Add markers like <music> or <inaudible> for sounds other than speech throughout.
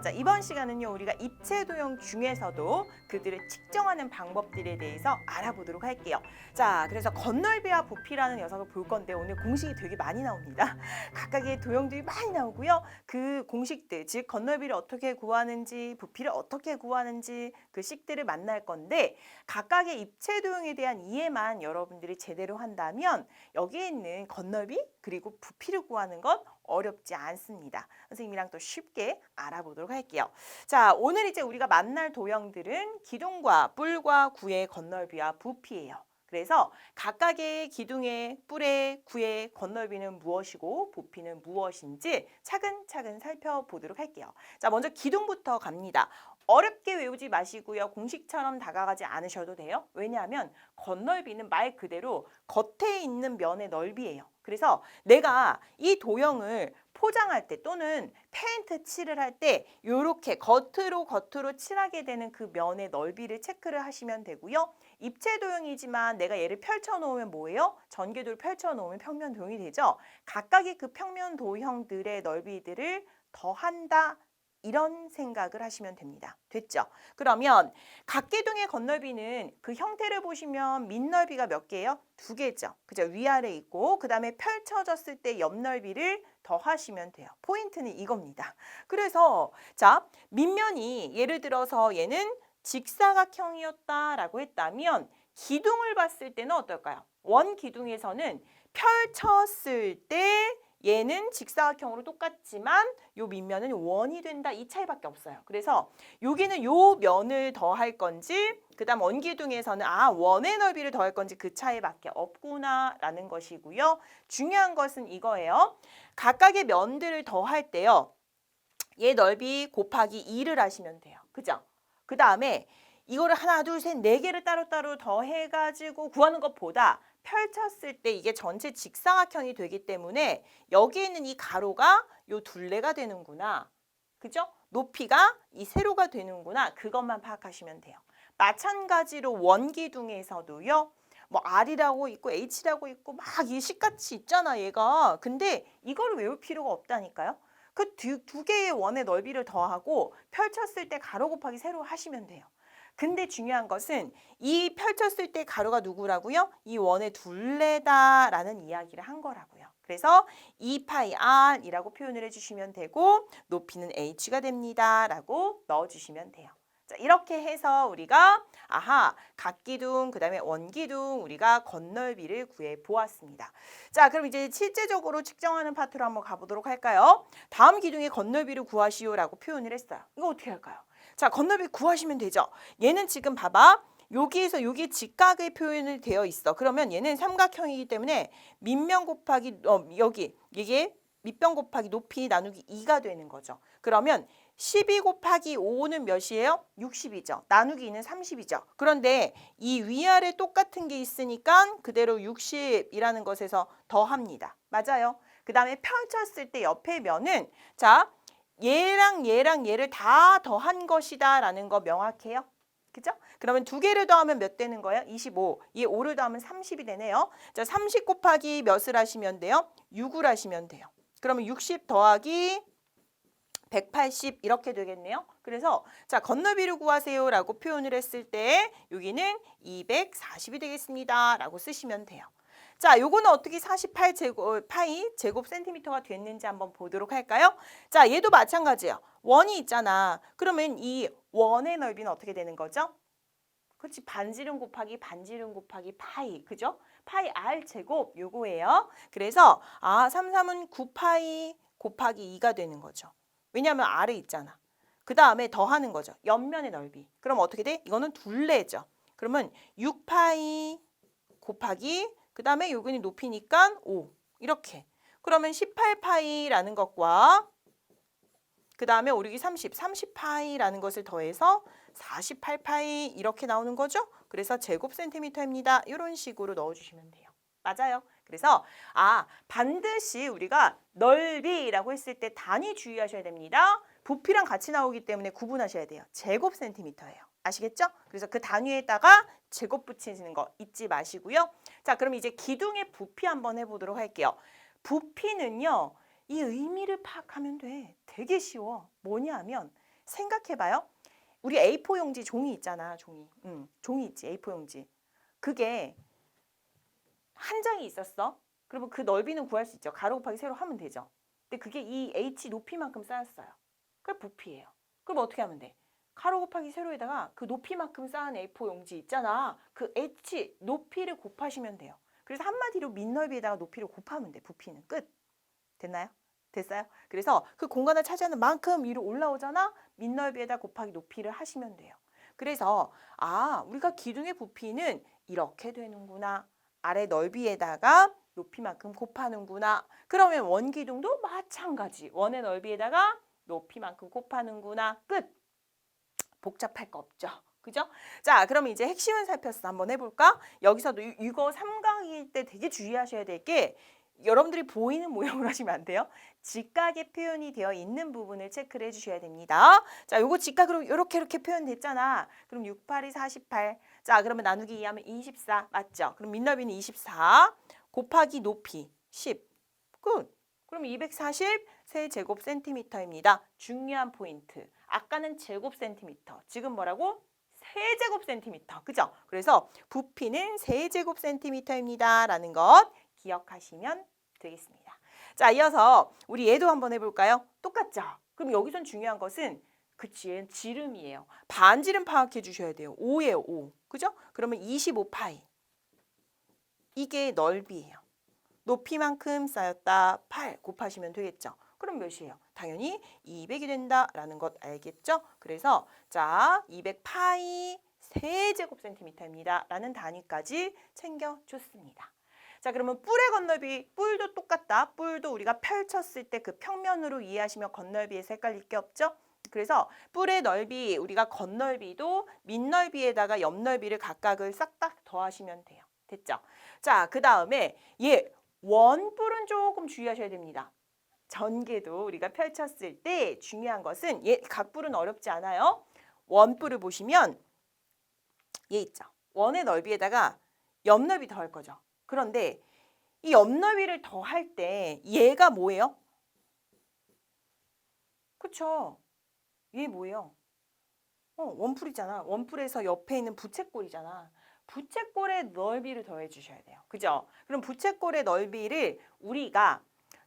자, 이번 시간은요, 우리가 입체 도형 중에서도 그들을 측정하는 방법들에 대해서 알아보도록 할게요. 자, 그래서 건널비와 부피라는 녀석을 볼 건데 오늘 공식이 되게 많이 나옵니다. <laughs> 각각의 도형들이 많이 나오고요. 그 공식들, 즉 건널비를 어떻게 구하는지, 부피를 어떻게 구하는지 그 식들을 만날 건데 각각의 입체 도형에 대한 이해만 여러분들이 제대로 한다면 여기에 있는 건널비 그리고 부피를 구하는 건 어렵지 않습니다. 선생님이랑 또 쉽게 알아보도록 할게요. 자, 오늘 이제 우리가 만날 도형들은 기둥과 뿔과 구의 건널비와 부피예요. 그래서 각각의 기둥의 뿔의 구의 건널비는 무엇이고 부피는 무엇인지 차근차근 살펴보도록 할게요. 자, 먼저 기둥부터 갑니다. 어렵게 외우지 마시고요. 공식처럼 다가가지 않으셔도 돼요. 왜냐하면 건널비는 말 그대로 겉에 있는 면의 넓이에요. 그래서 내가 이 도형을 포장할 때 또는 페인트 칠을 할 때 이렇게 겉으로 겉으로 칠하게 되는 그 면의 넓이를 체크를 하시면 되고요. 입체 도형이지만 내가 얘를 펼쳐 놓으면 뭐예요? 전개도를 펼쳐 놓으면 평면 도형이 되죠. 각각의 그 평면 도형들의 넓이들을 더한다. 이런 생각을 하시면 됩니다. 됐죠? 그러면 각기둥의 건널비는 그 형태를 보시면 밑넓이가 몇 개예요? 두 개죠. 그죠? 위아래 있고 그 다음에 펼쳐졌을 때 옆넓이를 더하시면 돼요. 포인트는 이겁니다. 그래서 자 밑면이 예를 들어서 얘는 직사각형이었다라고 했다면 기둥을 봤을 때는 어떨까요? 원 기둥에서는 펼쳤을 때 얘는 직사각형으로 똑같지만 요 밑면은 원이 된다 이 차이밖에 없어요. 그래서 여기는 요 면을 더할 건지 그다음 원기둥에서는 아 원의 넓이를 더할 건지 그 차이밖에 없구나라는 것이고요. 중요한 것은 이거예요. 각각의 면들을 더할 때요. 얘 넓이 곱하기 2를 하시면 돼요. 그죠? 그 다음에 이거를 하나, 둘, 셋, 네 개를 따로따로 더 해가지고 구하는 것보다 펼쳤을 때 이게 전체 직사각형이 되기 때문에 여기 있는 이 가로가 요 둘레가 되는구나. 그죠? 높이가 이 세로가 되는구나. 그것만 파악하시면 돼요. 마찬가지로 원기둥에서도요. 뭐 R이라고 있고 H라고 있고 막 이 식같이 있잖아 얘가. 근데 이거를 외울 필요가 없다니까요. 그 두 개의 원의 넓이를 더하고 펼쳤을 때 가로 곱하기 세로 하시면 돼요. 근데 중요한 것은 이 펼쳤을 때 가로가 누구라고요? 이 원의 둘레다라는 이야기를 한 거라고요. 그래서 2파이 r이라고 표현을 해주시면 되고 높이는 h가 됩니다 라고 넣어주시면 돼요. 자, 이렇게 해서 우리가 아하 각기둥 그다음에 원기둥 우리가 건널비를 구해 보았습니다. 자, 그럼 이제 실제적으로 측정하는 파트로 한번 가보도록 할까요? 다음 기둥의 건널비를 구하시오라고 표현을 했어요. 이거 어떻게 할까요? 자, 건널비 구하시면 되죠. 얘는 지금 봐봐. 여기에서 여기 직각의 표현이 되어 있어. 그러면 얘는 삼각형이기 때문에 밑면 곱하기 어, 여기 이게 밑변 곱하기 높이 나누기 2가 되는 거죠. 그러면 12 곱하기 5는 몇이에요? 60이죠. 나누기 2는 30이죠. 그런데 이 위아래 똑같은 게 있으니까 그대로 60이라는 것에서 더합니다. 맞아요. 그 다음에 펼쳤을 때 옆에 면은 자 얘랑 얘랑 얘를 다 더한 것이다 라는 거 명확해요? 그죠? 그러면 두 개를 더하면 몇 되는 거예요? 25. 이 5를 더하면 30이 되네요. 자, 30 곱하기 몇을 하시면 돼요? 6을 하시면 돼요. 그러면 60 더하기 180 이렇게 되겠네요. 그래서 자 건너비를 구하세요 라고 표현을 했을 때 여기는 240이 되겠습니다 라고 쓰시면 돼요. 자, 요거는 어떻게 48 제곱 파이 제곱 센티미터가 됐는지 한번 보도록 할까요? 자, 얘도 마찬가지예요. 원이 있잖아. 그러면 이 원의 넓이는 어떻게 되는 거죠? 그렇지 반지름 곱하기 반지름 곱하기 파이 그죠? 파이 r 제곱 요거예요. 그래서 아 33은 9파이 곱하기 2가 되는 거죠. 왜냐하면 r에 있잖아. 그 다음에 더하는 거죠. 옆면의 넓이. 그럼 어떻게 돼? 이거는 둘레죠. 그러면 6파이 곱하기 그 다음에 요근이 높이니까 5 이렇게. 그러면 18파이라는 것과 그 다음에 오르기 30, 30파이라는 것을 더해서 48파이 이렇게 나오는 거죠. 그래서 제곱 센티미터입니다. 이런 식으로 넣어주시면 돼요. 맞아요. 그래서 아 반드시 우리가 넓이라고 했을 때 단위 주의하셔야 됩니다. 부피랑 같이 나오기 때문에 구분하셔야 돼요. 제곱 센티미터예요. 아시겠죠? 그래서 그 단위에다가 제곱 붙이는 거 잊지 마시고요. 자, 그럼 이제 기둥의 부피 한번 해보도록 할게요. 부피는요, 이 의미를 파악하면 돼. 되게 쉬워. 뭐냐 하면 생각해봐요. 우리 A4 용지 종이 있잖아, 종이. 응, 종이 있지, A4 용지. 그게 한 장이 있었어. 그러면 그 넓이는 구할 수 있죠. 가로 곱하기 세로 하면 되죠. 근데 그게 이 H 높이만큼 쌓였어요. 그게 부피예요. 그럼 어떻게 하면 돼? 가로 곱하기 세로에다가 그 높이만큼 쌓은 A4 용지 있잖아. 그 H 높이를 곱하시면 돼요. 그래서 한마디로 밑넓이에다가 높이를 곱하면 돼. 부피는 끝. 됐나요? 됐어요? 그래서 그 공간을 차지하는 만큼 위로 올라오잖아. 밑넓이에다 곱하기 높이를 하시면 돼요. 그래서 아 우리가 기둥의 부피는 이렇게 되는구나. 아래 넓이에다가 높이만큼 곱하는구나. 그러면 원기둥도 마찬가지. 원의 넓이에다가 높이만큼 곱하는구나. 끝. 복잡할 거 없죠. 그죠? 자, 그럼 이제 핵심을 살펴서 한번 해볼까? 여기서도 이- 이거 삼각일 때 되게 주의하셔야 될 게 여러분들이 보이는 모양으로 <laughs> 하시면 안 돼요. 직각의 표현이 되어 있는 부분을 체크를 해주셔야 됩니다. 자, 요거 직각으로 이렇게 이렇게 표현됐잖아. 그럼 6, 8이 48. 자, 그러면 나누기 2하면 24. 맞죠? 그럼 밑넓이는 24 곱하기 높이 10. 끝. 그럼 240 세제곱 센티미터입니다. 중요한 포인트. 아까는 제곱 센티미터. 지금 뭐라고? 세제곱 센티미터. 그죠? 그래서 부피는 세제곱 센티미터입니다. 라는 것 기억하시면 되겠습니다. 자, 이어서 우리 얘도 한번 해볼까요? 똑같죠? 그럼 여기선 중요한 것은 그치, 지름이에요. 반지름 파악해 주셔야 돼요. 5예요, 5. 그죠? 그러면 25파이. 이게 넓이에요. 높이만큼 쌓였다. 8 곱하시면 되겠죠. 그럼 몇이에요? 당연히 200이 된다라는 것 알겠죠? 그래서 자, 200파이 세제곱 센티미터입니다. 라는 단위까지 챙겨줬습니다. 자, 그러면 뿔의 건널비, 뿔도 똑같다. 뿔도 우리가 펼쳤을 때 그 평면으로 이해하시면 건널비에서 헷갈릴 게 없죠? 그래서 뿔의 넓이, 우리가 건널비도 밑넓이에다가 옆넓이를 각각을 싹 다 더하시면 돼요. 됐죠? 자, 그 다음에 얘 원뿔은 조금 주의하셔야 됩니다. 전개도 우리가 펼쳤을 때 중요한 것은 얘 각뿔은 어렵지 않아요. 원뿔을 보시면 얘 있죠. 원의 넓이에다가 옆넓이 더할 거죠. 그런데 이 옆넓이를 더할 때 얘가 뭐예요? 그쵸? 얘 뭐예요? 어, 원뿔이잖아. 원뿔에서 옆에 있는 부채꼴이잖아. 부채꼴의 넓이를 더해 주셔야 돼요. 그죠? 그럼 부채꼴의 넓이를 우리가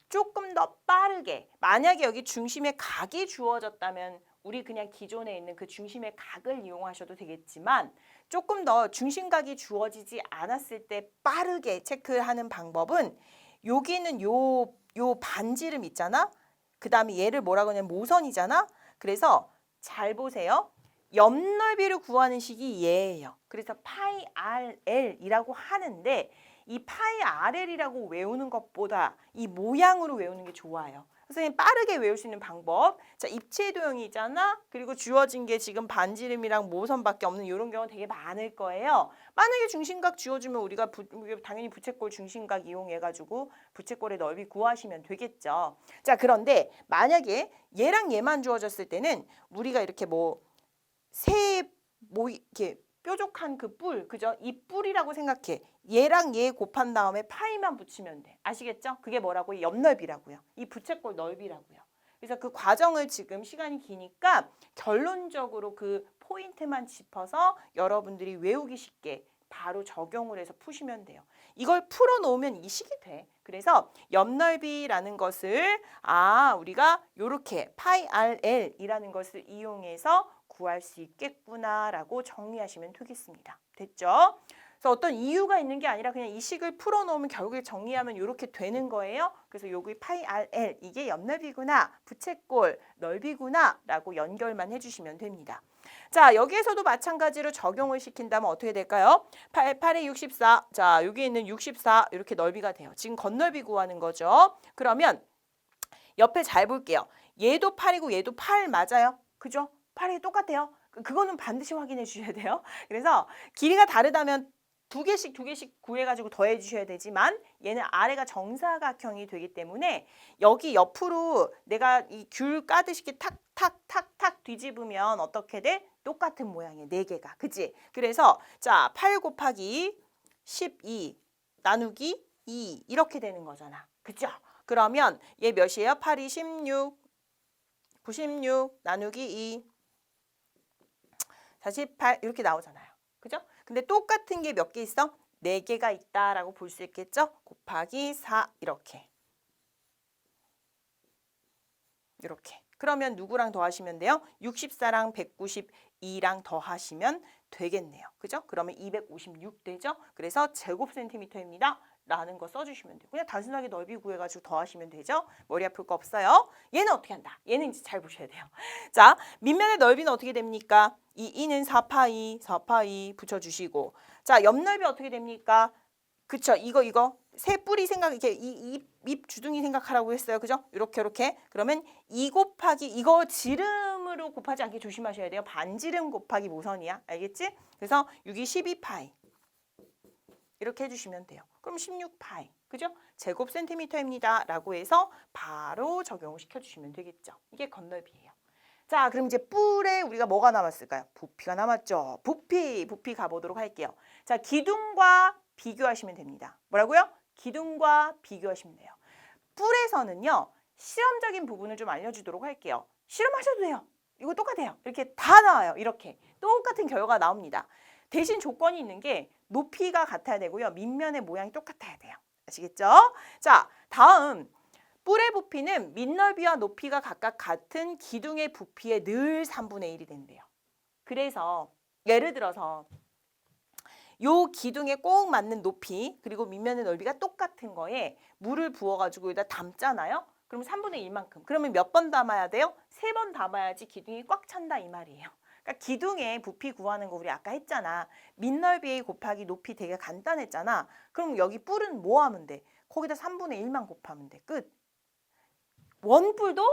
조금 더 빠르게 만약에 여기 중심에 각이 주어졌다면 우리 그냥 기존에 있는 그 중심의 각을 이용하셔도 되겠지만 조금 더 중심각이 주어지지 않았을 때 빠르게 체크하는 방법은 여기는 요, 요 반지름 있잖아. 그 다음에 얘를 뭐라고 하냐면 모선이잖아. 그래서 잘 보세요. 옆넓이를 구하는 식이 얘예요. 그래서 파이 RL이라고 하는데 이 파이 RL이라고 외우는 것보다 이 모양으로 외우는 게 좋아요. 선생님 빠르게 외울 수 있는 방법. 자, 입체 도형이잖아. 그리고 주어진 게 지금 반지름이랑 모선밖에 없는 이런 경우 되게 많을 거예요. 만약에 중심각 주어주면 우리가 부, 당연히 부채꼴 중심각 이용해 가지고 부채꼴의 넓이 구하시면 되겠죠. 자, 그런데 만약에 얘랑 얘만 주어졌을 때는 우리가 이렇게 뭐세뭐 이렇게 뾰족한 그 뿔, 그죠? 이 뿔이라고 생각해. 얘랑 얘 곱한 다음에 파이만 붙이면 돼. 아시겠죠? 그게 뭐라고? 옆넓이라고요. 이 부채꼴 넓이라고요. 그래서 그 과정을 지금 시간이 기니까 결론적으로 그 포인트만 짚어서 여러분들이 외우기 쉽게 바로 적용을 해서 푸시면 돼요. 이걸 풀어 놓으면 이 식이 돼. 그래서 옆넓이라는 것을 아, 우리가 요렇게 파이 RL이라는 것을 이용해서 구할 수 있겠구나라고 정리하시면 되겠습니다. 됐죠? 그래서 어떤 이유가 있는 게 아니라 그냥 이 식을 풀어 놓으면 결국에 정리하면 이렇게 되는 거예요. 그래서 여기 파이 RL 이게 옆넓이구나, 부채꼴 넓이구나 라고 연결만 해주시면 됩니다. 자 여기에서도 마찬가지로 적용을 시킨다면 어떻게 될까요? 8, 8에 64. 자 여기 있는 64 이렇게 넓이가 돼요. 지금 건넓이 구하는 거죠. 그러면 옆에 잘 볼게요. 얘도 8이고 얘도 8 맞아요. 그죠? 8이 똑같아요. 그- 그거는 반드시 확인해 주셔야 돼요. 그래서 길이가 다르다면 두 개씩 두 개씩 구해가지고 더해 주셔야 되지만 얘는 아래가 정사각형이 되기 때문에 여기 옆으로 내가 이 귤 까듯이 탁탁탁탁 뒤집으면 어떻게 돼? 똑같은 모양이에요. 네 개가. 그치? 그래서 자, 8 곱하기 12 나누기 2 이렇게 되는 거잖아. 그죠? 그러면 얘 몇이에요? 8이 16 96 나누기 2 48 이렇게 나오잖아요. 그죠? 근데 똑같은 게 몇 개 있어? 네 개가 있다라고 볼 수 있겠죠? 곱하기 4 이렇게. 이렇게. 그러면 누구랑 더하시면 돼요? 64랑 192랑 더하시면 되겠네요. 그죠? 그러면 256 되죠? 그래서 제곱 센티미터입니다. 라는 거 써주시면 돼요. 그냥 단순하게 넓이 구해가지고 더하시면 되죠? 머리 아플 거 없어요. 얘는 어떻게 한다? 얘는 이제 잘 보셔야 돼요. <laughs> 자, 밑면의 넓이는 어떻게 됩니까? 이 2는 4파이, 4파이 붙여주시고 자, 옆 넓이 어떻게 됩니까? 그쵸? 이거 이거 세 뿌리 생각 이렇게 이입 입 주둥이 생각하라고 했어요. 그죠? 이렇게 이렇게 그러면 2 곱하기 이거 지름으로 곱하지 않게 조심하셔야 돼요. 반지름 곱하기 모선이야. 알겠지? 그래서 6이 12파이 이렇게 해주시면 돼요. 그럼 16파이 그죠? 제곱 센티미터입니다. 라고 해서 바로 적용을 시켜주시면 되겠죠. 이게 건넓이에요. 자 그럼 이제 뿔에 우리가 뭐가 남았을까요? 부피가 남았죠. 부피, 부피 가보도록 할게요. 자 기둥과 비교하시면 됩니다. 뭐라고요? 기둥과 비교하시면 돼요. 뿔에서는요. 실험적인 부분을 좀 알려주도록 할게요. 실험하셔도 돼요. 이거 똑같아요. 이렇게 다 나와요. 이렇게 똑같은 결과가 나옵니다. 대신 조건이 있는 게 높이가 같아야 되고요. 밑면의 모양이 똑같아야 돼요. 아시겠죠? 자, 다음 뿔의 부피는 밑넓이와 높이가 각각 같은 기둥의 부피의 늘 3분의 1이 된대요. 그래서 예를 들어서 요 기둥에 꼭 맞는 높이 그리고 밑면의 넓이가 똑같은 거에 물을 부어가지고 여기다 담잖아요. 그럼 3분의 1만큼. 그러면 몇 번 담아야 돼요? 세 번 담아야지 기둥이 꽉 찬다 이 말이에요. 그러니까 기둥의 부피 구하는 거 우리 아까 했잖아. 밑넓이 곱하기 높이 되게 간단했잖아. 그럼 여기 뿔은 뭐 하면 돼? 거기다 3분의 1만 곱하면 돼. 끝. 원뿔도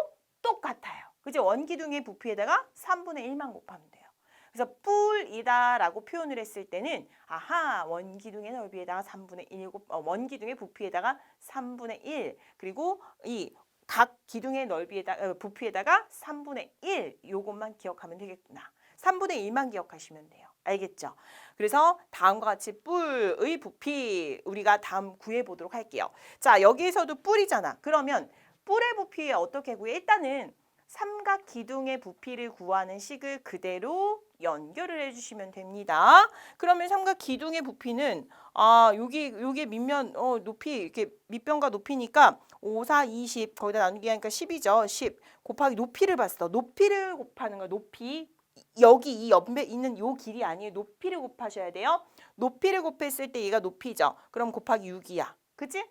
똑같아요. 그죠? 원기둥의 부피에다가 3분의 1만 곱하면 돼요. 그래서 뿔이다라고 표현을 했을 때는 아하 원기둥의 넓이에다가 3분의 1 곱, 어, 원기둥의 부피에다가 3분의 1 그리고 이 각 기둥의 넓이에다 어, 부피에다가 3분의 1 요것만 기억하면 되겠구나. 3분의 1만 기억하시면 돼요. 알겠죠? 그래서 다음과 같이 뿔의 부피 우리가 다음 구해 보도록 할게요. 자, 여기에서도 뿔이잖아. 그러면 뿔의 부피 어떻게 구해? 일단은 삼각 기둥의 부피를 구하는 식을 그대로 연결을 해주시면 됩니다. 그러면 삼각 기둥의 부피는 아 여기 여기 밑면 어 높이 이렇게 밑변과 높이니까 5, 4, 20 거기다 나누기 하니까 10이죠. 10 곱하기 높이를 봤어. 높이를 곱하는 거야. 높이 여기 이 옆에 있는 요 길이 아니에요. 높이를 곱하셔야 돼요. 높이를 곱했을 때 얘가 높이죠. 그럼 곱하기 6이야. 그치?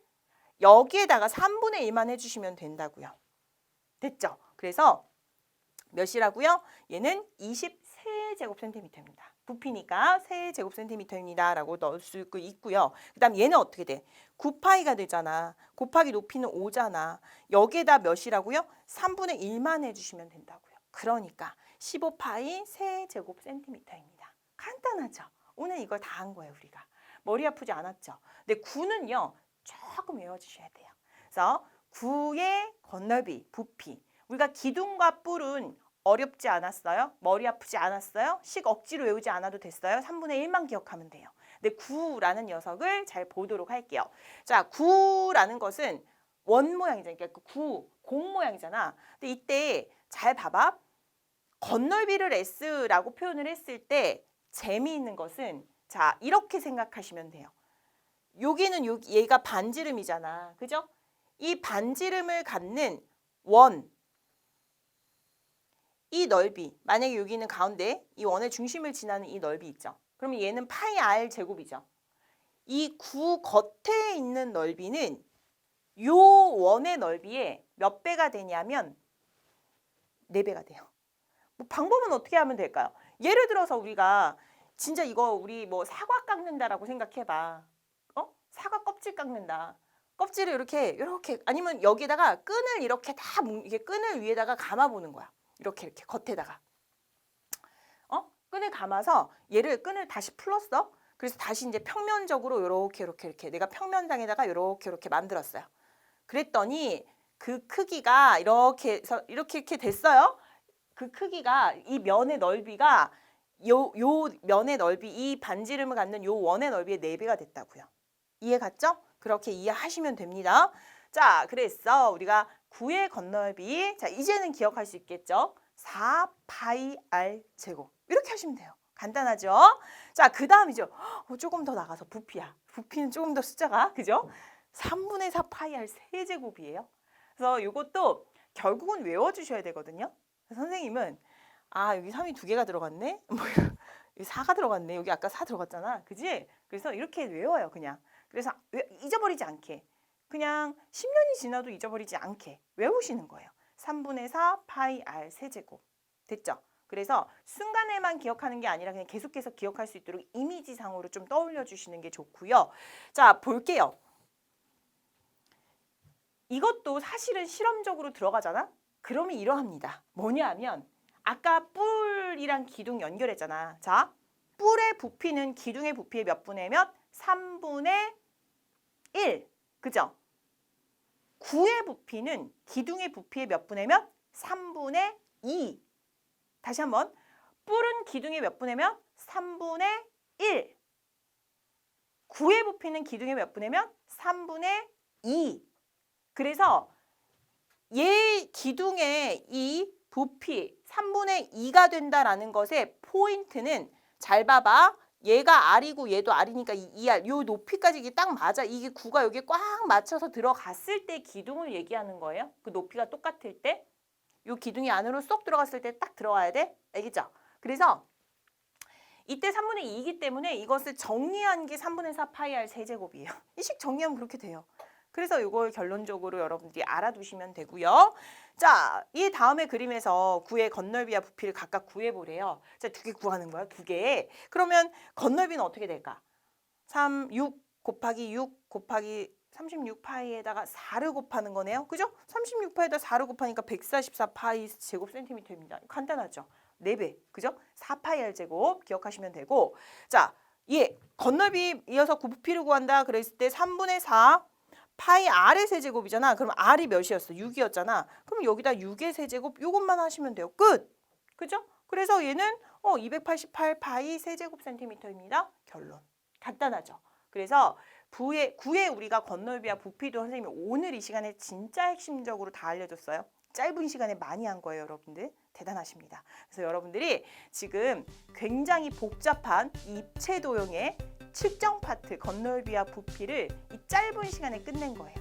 여기에다가 3분의 1만 해주시면 된다고요. 됐죠? 그래서 몇이라고요? 얘는 23제곱센티미터입니다. 부피니까 3제곱센티미터입니다. 라고 넣을 수 있고요. 그 다음 얘는 어떻게 돼? 9파이가 되잖아. 곱하기 높이는 5잖아. 여기에다 몇이라고요? 3분의 1만 해주시면 된다고요. 그러니까 15파이 3제곱센티미터입니다. 간단하죠? 오늘 이걸 다 한 거예요, 우리가. 머리 아프지 않았죠? 근데 9는요, 조금 외워주셔야 돼요. 그래서 9의 건넓이, 부피. 우리가 기둥과 뿔은 어렵지 않았어요? 머리 아프지 않았어요? 식 억지로 외우지 않아도 됐어요? 3분의 1만 기억하면 돼요. 근데 9라는 녀석을 잘 보도록 할게요. 자, 9라는 것은 원 모양이잖아요. 그러니까 9, 공 모양이잖아. 근데 이때 잘 봐봐. 건넓이를 S라고 표현을 했을 때 재미있는 것은 자, 이렇게 생각하시면 돼요. 여기는 요, 얘가 반지름이잖아. 그죠? 이 반지름을 갖는 원, 이 넓이, 만약에 여기는 가운데 이 원의 중심을 지나는 이 넓이 있죠. 그러면 얘는 파이 r 제곱이죠. 이 구 겉에 있는 넓이는 요 원의 넓이에 몇 배가 되냐면 네 배가 돼요. 뭐 방법은 어떻게 하면 될까요? 예를 들어서 우리가 진짜 이거 우리 뭐 사과 깎는다라고 생각해봐. 어? 사과 껍질 깎는다. 껍질을 이렇게 이렇게 아니면 여기다가 끈을 이렇게 다 묶- 이게 끈을 위에다가 감아 보는 거야. 이렇게 이렇게 겉에다가 어 끈을 감아서 얘를 끈을 다시 풀었어. 그래서 다시 이제 평면적으로 이렇게 이렇게 이렇게 내가 평면상에다가 이렇게 이렇게 만들었어요. 그랬더니 그 크기가 이렇게 해서 이렇게 이렇게 됐어요. 그 크기가 이 면의 넓이가 요 요 면의 넓이 이 반지름을 갖는 요 원의 넓이의 네 배가 됐다고요. 이해 갔죠? 그렇게 이해하시면 됩니다. 자, 그래서 우리가 9의 건널비. 자, 이제는 기억할 수 있겠죠? 4파이 r 제곱. 이렇게 하시면 돼요. 간단하죠? 자, 그 다음이죠. 어, 조금 더 나가서 부피야. 부피는 조금 더 숫자가, 그죠? 3분의 4 파이 r 세제곱이에요. 그래서 이것도 결국은 외워주셔야 되거든요. 선생님은 아, 여기 3이 두 개가 들어갔네? <laughs> 뭐 여기 4가 들어갔네. 여기 아까 4 들어갔잖아. 그지? 그래서 이렇게 외워요, 그냥. 그래서 외- 잊어버리지 않게. 그냥 10년이 지나도 잊어버리지 않게 외우시는 거예요. 3분의 4 파이 r 세제곱. 됐죠? 그래서 순간에만 기억하는 게 아니라 그냥 계속해서 기억할 수 있도록 이미지상으로 좀 떠올려 주시는 게 좋고요. 자, 볼게요. 이것도 사실은 실험적으로 들어가잖아? 그러면 이러합니다. 뭐냐면 아까 뿔이랑 기둥 연결했잖아. 자, 뿔의 부피는 기둥의 부피의 몇 분의 몇? 3분의 1. 그죠? 9의 부피는 기둥의 부피의 몇 분의 몇? 3분의 2. 다시 한번. 뿔은 기둥의 몇 분의 몇? 3분의 1. 9의 부피는 기둥의 몇 분의 몇? 3분의 2. 그래서 얘 기둥의 이 부피 3분의 2가 된다라는 것의 포인트는 잘 봐봐. 얘가 R이고 얘도 R이니까 이 2R 요 높이까지 이게 딱 맞아. 이게 9가 여기 꽉 맞춰서 들어갔을 때 기둥을 얘기하는 거예요. 그 높이가 똑같을 때. 요 기둥이 안으로 쏙 들어갔을 때 딱 들어와야 돼. 알겠죠? 그래서 이때 3분의 2이기 때문에 이것을 정리한 게 3분의 4 파이 r 세제곱이에요. <laughs> 이 식 정리하면 그렇게 돼요. 그래서 이걸 결론적으로 여러분들이 알아두시면 되고요. 자, 이 다음에 그림에서 구의 건널비와 부피를 각각 구해보래요. 자, 두 개 구하는 거야, 두 개. 그러면 건널비는 어떻게 될까? 3, 6 곱하기 6 곱하기 36파이에다가 4를 곱하는 거네요. 그죠? 36파이에다 4를 곱하니까 144파이 제곱 센티미터입니다. 간단하죠? 4배. 그죠? 4파이 r 제곱 기억하시면 되고 자, 예, 건널비 이어서 부피를 구한다 그랬을 때 3분의 4 파이 r의 세제곱이잖아. 그럼 r이 몇이었어? 6이었잖아. 그럼 여기다 6의 세제곱 요것만 하시면 돼요. 끝. 그죠? 그래서 얘는 어, 288 파이 세제곱 센티미터입니다. 결론. 간단하죠. 그래서 부의 구에 우리가 건널비와 부피도 선생님이 오늘 이 시간에 진짜 핵심적으로 다 알려줬어요. 짧은 시간에 많이 한 거예요, 여러분들. 대단하십니다. 그래서 여러분들이 지금 굉장히 복잡한 입체 도형의 측정 파트 건널비와 부피를 이 짧은 시간에 끝낸 거예요.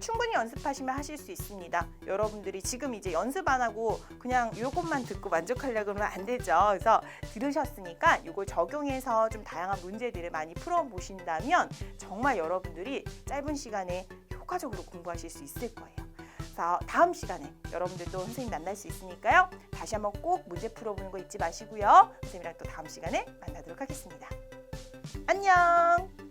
충분히 연습하시면 하실 수 있습니다. 여러분들이 지금 이제 연습 안 하고 그냥 이것만 듣고 만족하려고 하면 안 되죠. 그래서 들으셨으니까 이걸 적용해서 좀 다양한 문제들을 많이 풀어 보신다면 정말 여러분들이 짧은 시간에 효과적으로 공부하실 수 있을 거예요. 그래서 다음 시간에 여러분들도 선생님 만날 수 있으니까요. 다시 한번 꼭 문제 풀어보는 거 잊지 마시고요. 선생님이랑 또 다음 시간에 만나도록 하겠습니다. 안녕!